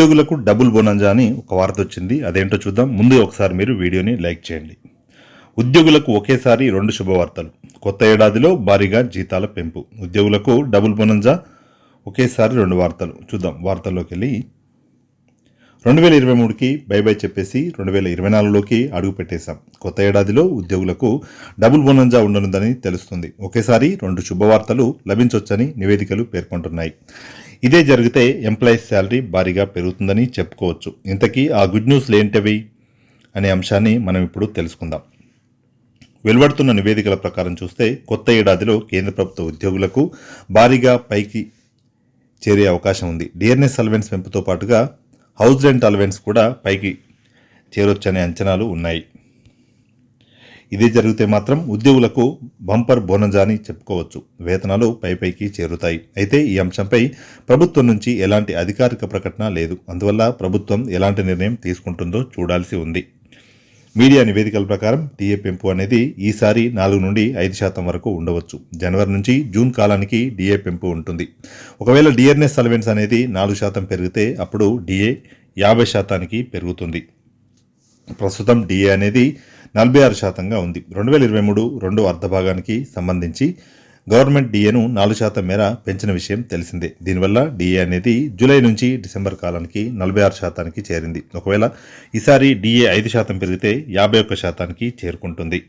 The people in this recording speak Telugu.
ఉద్యోగులకు డబుల్ బోనంజా అని ఒక వార్త వచ్చింది. అదేంటో చూద్దాం. ముందు ఒకసారి మీరు వీడియోని లైక్ చేయండి. ఉద్యోగులకు ఒకేసారి రెండు శుభవార్తలు. కొత్త ఏడాదిలో భారీగా జీతాల పెంపు. ఉద్యోగులకు డబుల్ బోనంజా ఒకేసారి రెండు వార్తలు. చూద్దాం. వార్తల్లోకి వెళ్ళి రెండు వేల ఇరవై మూడుకి బై బై చెప్పేసి రెండు వేల ఇరవై నాలుగులోకి అడుగు పెట్టేశాం. కొత్త ఏడాదిలో ఉద్యోగులకు డబుల్ బోనంజా ఉండనుందని తెలుస్తుంది. ఒకేసారి రెండు శుభవార్తలు లభించవచ్చని నివేదికలు పేర్కొంటున్నాయి. ఇదే జరిగితే ఎంప్లాయీస్ శాలరీ భారీగా పెరుగుతుందని చెప్పుకోవచ్చు. ఇంతకీ ఆ గుడ్ న్యూస్లు ఏంటివి అనే అంశాన్ని మనం ఇప్పుడు తెలుసుకుందాం. వెలువడుతున్న నివేదికల ప్రకారం చూస్తే కొత్త ఏడాదిలో కేంద్ర ప్రభుత్వ ఉద్యోగులకు భారీగా పైకి చేరే అవకాశం ఉంది. డిఎన్ఎస్ అలవెన్స్ పెంపుతో పాటుగా హౌస్ రెంట్ అలవెన్స్ కూడా పైకి చేరొచ్చనే అంచనాలు ఉన్నాయి. ఇదే జరిగితే మాత్రం ఉద్యోగులకు బంపర్ బోనజా అని చెప్పుకోవచ్చు. వేతనాలు పైపైకి చేరుతాయి. అయితే ఈ అంశంపై ప్రభుత్వం నుంచి ఎలాంటి అధికారిక ప్రకటన లేదు. అందువల్ల ప్రభుత్వం ఎలాంటి నిర్ణయం తీసుకుంటుందో చూడాల్సి ఉంది. మీడియా నివేదికల ప్రకారం టీఏ పెంపు అనేది ఈసారి నాలుగు నుండి ఐదు శాతం వరకు ఉండవచ్చు. జనవరి నుంచి జూన్ కాలానికి డిఏ పెంపు ఉంటుంది. ఒకవేళ డిఆర్ఎస్ అలవెన్స్ అనేది నాలుగు శాతం పెరిగితే అప్పుడు డిఏ యాభై శాతానికి పెరుగుతుంది. ప్రస్తుతం డిఏ అనేది నలభై ఆరు శాతంగా ఉంది. రెండు వేల ఇరవై మూడు రెండో అర్ధభాగానికి సంబంధించి గవర్నమెంట్ డిఏను నాలుగు శాతం మేర పెంచిన విషయం తెలిసిందే. దీనివల్ల డిఏ అనేది జూలై నుంచి డిసెంబర్ కాలానికి నలభై ఆరు శాతానికి చేరింది. ఒకవేళ ఈసారి డిఏ ఐదు శాతం పెరిగితే యాభై ఒక్క శాతానికి చేరుకుంటుంది.